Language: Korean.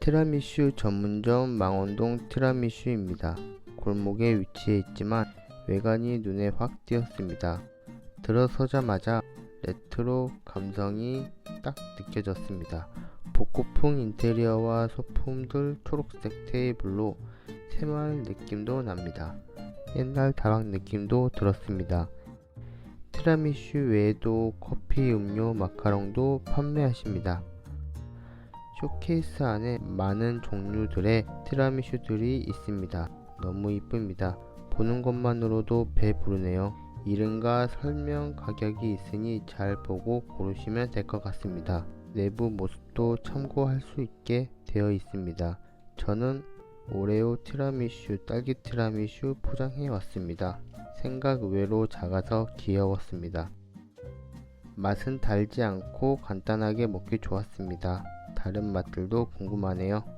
티라미슈 전문점 망원동 티라미슈입니다. 골목에 위치해 있지만 외관이 눈에 확 띄었습니다. 들어서자마자 레트로 감성이 딱 느껴졌습니다. 복고풍 인테리어와 소품들 초록색 테이블로 새마을 느낌도 납니다. 옛날 다방 느낌도 들었습니다. 티라미슈 외에도 커피, 음료, 마카롱도 판매하십니다. 쇼케이스 안에 많은 종류들의 티라미슈들이 있습니다. 너무 이쁩니다. 보는 것만으로도 배 부르네요. 이름과 설명 가격이 있으니 잘 보고 고르시면 될 것 같습니다. 내부 모습도 참고할 수 있게 되어 있습니다. 저는 오레오 티라미슈, 딸기 티라미슈 포장해 왔습니다. 생각 외로 작아서 귀여웠습니다. 맛은 달지 않고 간단하게 먹기 좋았습니다. 다른 맛들도 궁금하네요.